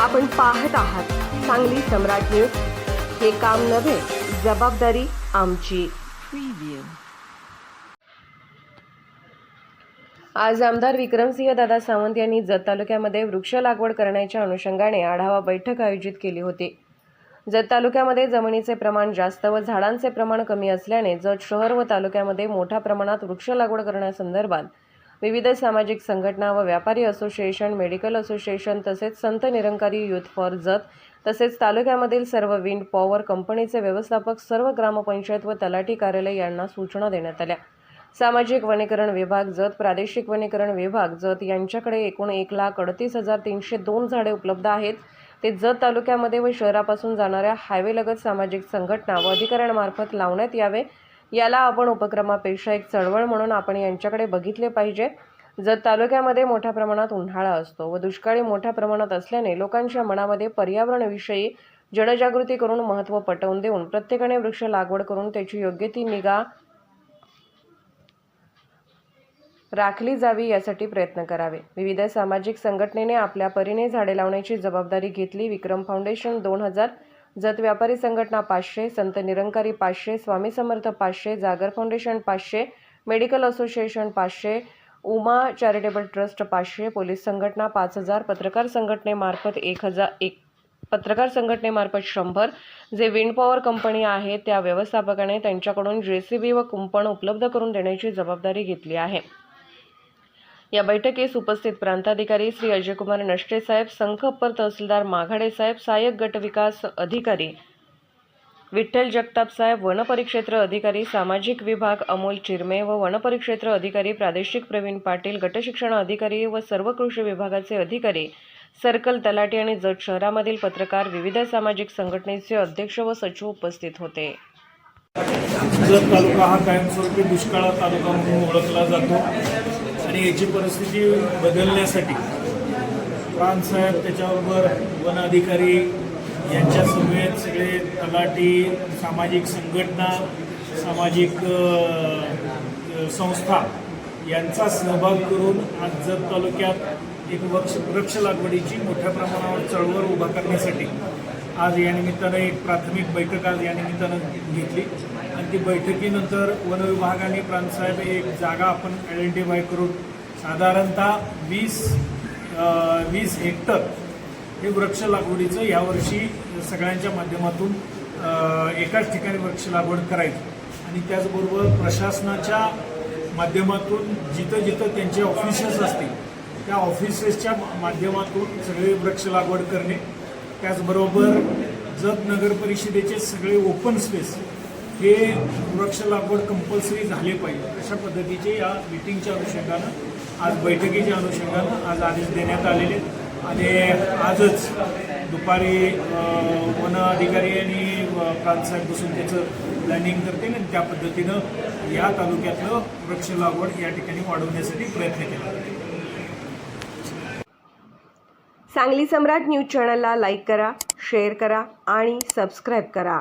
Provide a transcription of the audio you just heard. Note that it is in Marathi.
आपण पाहत आहात सांगली सम्राट न्यूज. हे काम नव्हे जबाबदारी आमची. आज आमदार विक्रमसिंह दादा सावंत यांनी जत तालुक्यामध्ये वृक्ष लागवड करण्याच्या अनुषंगाने आढावा बैठक आयोजित केली होती. जत तालुक्यामध्ये जमिनीचे प्रमाण जास्त व झाडांचे प्रमाण कमी असल्याने जत शहर व तालुक्यामध्ये मोठ्या प्रमाणात वृक्ष लागवड करण्यासंदर्भात विविध सामाजिक संघटना व व्यापारी असोसिएशन मेडिकल असोसिएशन तसेच संत निरंकारी युथ फॉर जत तसेच तालुक्यामधील सर्व विंड पॉवर कंपनीचे व्यवस्थापक सर्व ग्रामपंचायत व तलाठी कार्यालय यांना सूचना देण्यात आल्या. सामाजिक वनीकरण विभाग जत प्रादेशिक वनीकरण विभाग जत यांच्याकडे एकूण एक लाख अडतीस हजार तीनशे दोन झाडे उपलब्ध आहेत. ते जत तालुक्यामध्ये व शहरापासून जाणाऱ्या हायवेलगत सामाजिक संघटना व अधिकाऱ्यांमार्फत लावण्यात यावे. याला आपण उपक्रमापेक्षा एक चळवळ म्हणून आपण यांच्याकडे बघितले पाहिजे. जत तालुक्यामध्ये मोठ्या प्रमाणात उन्हाळा असतो व दुष्काळी मोठ्या प्रमाणात असल्याने लोकांच्या मनामध्ये पर्यावरणाविषयी जनजागृती करून महत्त्व पटवून देऊन प्रत्येकाने वृक्ष लागवड करून त्याची योग्य ती निगा राखली जावी यासाठी प्रयत्न करावे. विविध सामाजिक संघटनेने आपल्या परीने झाडे लावण्याची जबाबदारी घेतली. विक्रम फाउंडेशन दोन हजार जत व्यापारी संघटना पाचशे संत निरंकारी पाचशे स्वामी समर्थ पाचशे जागर फाउंडेशन पाचशे मेडिकल असोसिएशन पाचशे उमा चॅरिटेबल ट्रस्ट पाचशे पोलीस संघटना पाच हजार पत्रकार संघटनेमार्फत एक हजार एक पत्रकार संघटनेमार्फत शंभर. जे विंड पॉवर कंपनी आहे त्या व्यवस्थापकाने त्यांच्याकडून जे सी बी व कुंपण उपलब्ध करून देण्याची जबाबदारी घेतली आहे. या बैठकीस उपस्थित प्रांताधिकारी श्री अजयकुमार नष्टे साहेब संख अप्पर तहसीलदार माघाडे साहेब सहाय्यक गट विकास अधिकारी विठ्ठल जगताप साहेब वनपरिक्षेत्र अधिकारी सामाजिक विभाग अमोल चिरमे व वनपरिक्षेत्र अधिकारी प्रादेशिक प्रवीण पाटील गटशिक्षण अधिकारी व सर्व कृषी विभागाचे अधिकारी सर्कल तलाठी आणि जत शहरामधील पत्रकार विविध सामाजिक संघटनेचे अध्यक्ष व सचिव उपस्थित होते. जत तालुका हा कायमस्वरूपी दुष्काळ तालुका म्हणून ओळखला जातो. आणि याची परिस्थिती बदलण्यासाठी प्रांतसाहेब त्याच्याबरोबर वन अधिकारी यांच्या समवेत सगळे तलाठी सामाजिक संघटना सामाजिक संस्था यांचा सहभाग करून आज जत तालुक्यात एक वृक्ष वृक्ष लागवडीची मोठ्या प्रमाणावर चळवळ उभा करण्यासाठी आज या निमित्तानं एक प्राथमिक बैठक आज या निमित्तानं घेतली. की ती बैठकीनंतर वन विभागाने प्रांतसाहेब एक जागा आपण आयडेंटिफाय करून साधारणतः वीस वीस हेक्टर हे वृक्ष लागवडीचं यावर्षी सगळ्यांच्या माध्यमातून एकाच ठिकाणी वृक्ष लागवड करायची. आणि त्याचबरोबर प्रशासनाच्या माध्यमातून जिथं जिथं त्यांचे ऑफिसेस असतील त्या ऑफिसेसच्या माध्यमातून सगळे वृक्ष लागवड करणे. त्याचबरोबर जत नगर परिषदेचे सगळे ओपन स्पेस हे वृक्ष लागवड कंपल्सरी झाले पाहिजे. अशा पद्धतीचे या मिटिंगच्या अनुषंगानं आज बैठकीच्या अनुषंगानं आज आदेश देण्यात आलेले आहेत. आणि आजच दुपारी वन अधिकारी आणि प्रांतसाहेब बसून त्याचं प्लॅनिंग करतील आणि त्या पद्धतीनं या तालुक्यातलं वृक्ष लागवड या ठिकाणी वाढवण्यासाठी प्रयत्न केला सांगली सम्राट न्यूज चॅनलला लाईक करा शेअर करा आणि सबस्क्राईब करा.